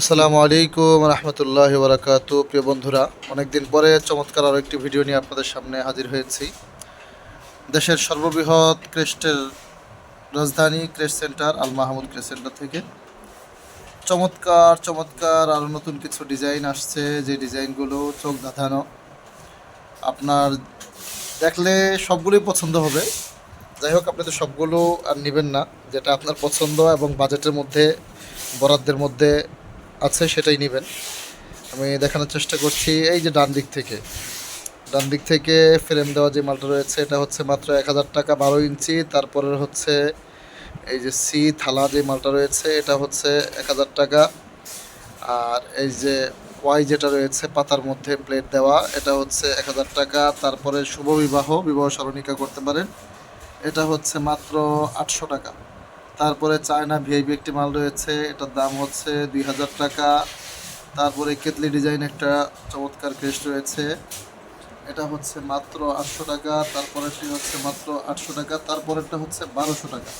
আসসালামু আলাইকুম রহমতুল্লাহ বরাকাতু প্রিয় বন্ধুরা, অনেকদিন পরে চমৎকার আরও একটি ভিডিও নিয়ে আপনাদের সামনে হাজির হয়েছি। দেশের সর্ববৃহৎ ক্রেস্টের রাজধানী crest centre, Al Mahmud crest centre থেকে। চমৎকার চমৎকার আরও নতুন কিছু ডিজাইন আসছে, যে ডিজাইনগুলো চোখ ধাঁধানো। আপনার দেখলে সবগুলোই পছন্দ হবে। যাই হোক, আপনি তো সবগুলো আর নেবেন না, যেটা আপনার পছন্দ এবং বাজেটের মধ্যে, বরাদ্দের মধ্যে আছে, সেটাই নেবেন। আমি দেখানোর চেষ্টা করছি এই যে ডান দিক থেকে। ডান দিক থেকে ফ্রেম দেওয়া যে মালটা রয়েছে, এটা হচ্ছে মাত্র এক হাজার টাকা বারো ইঞ্চি। তারপরে হচ্ছে এই যে সি থালা যে মালটা রয়েছে, এটা হচ্ছে এক হাজার টাকা। আর এই যে ওয়াই যেটা রয়েছে, পাতার মধ্যে প্লেট দেওয়া, এটা হচ্ছে এক হাজার টাকা। তারপরে শুভ বিবাহ বিবাহ স্মরণিকা করতে পারেন। এটা হচ্ছে মাত্র আটশো টাকা। তারপরে চায়না ভিআইপি একটি মাল রয়েছে, এটার দাম হচ্ছে দুই হাজার টাকা। তারপরে কেতলি ডিজাইন একটা চমৎকার ক্রেস্ট রয়েছে। এটা হচ্ছে মাত্র আটশো টাকা, তারপরেরটি হচ্ছে মাত্র আটশো টাকা, তারপরেরটা হচ্ছে বারোশো টাকা।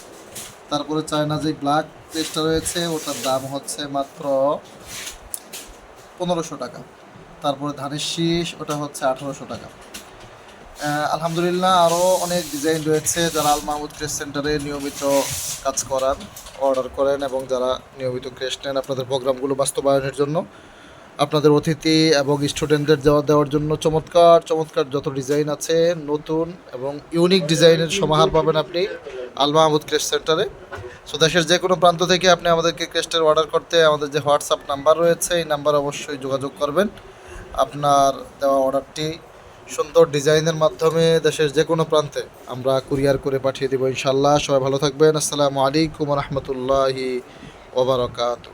তারপরে চায়না যে ব্ল্যাক ক্রেস্টটা রয়েছে, ওটার দাম হচ্ছে মাত্র পনেরোশো টাকা। তারপরে ধানের শীষ, ওটা হচ্ছে আঠারোশো টাকা। আলহামদুলিল্লাহ আরও অনেক ডিজাইন রয়েছে যারা আল মাহমুদ ক্রেস সেন্টারে নিয়মিত কাজ করান অর্ডার করেন এবং যারা নিয়মিত ক্রেস নেন আপনাদের প্রোগ্রামগুলো বাস্তবায়নের জন্য। আপনাদের অতিথি এবং স্টুডেন্টদের দেওয়া দেওয়ার জন্য চমৎকার চমৎকার যত ডিজাইন আছে নতুন এবং ইউনিক ডিজাইনের সমাহার পাবেন আপনি আল মাহমুদ ক্রেস সেন্টারে সো দেশের যে কোনো প্রান্ত থেকে আপনি আমাদেরকে ক্রেস্টের অর্ডার করতে আমাদের যে হোয়াটসঅ্যাপ নাম্বার রয়েছে, এই নাম্বার অবশ্যই যোগাযোগ করবেন। আপনার দেওয়া অর্ডারটি সুন্দর ডিজাইনের মাধ্যমে দেশের যে কোনো প্রান্তে আমরা কুরিয়ার করে পাঠিয়ে দেবো ইনশাল্লাহ সবাই ভালো থাকবেন। আসসালামু আলাইকুম রহমতুল্লাহি ওবরাকাতু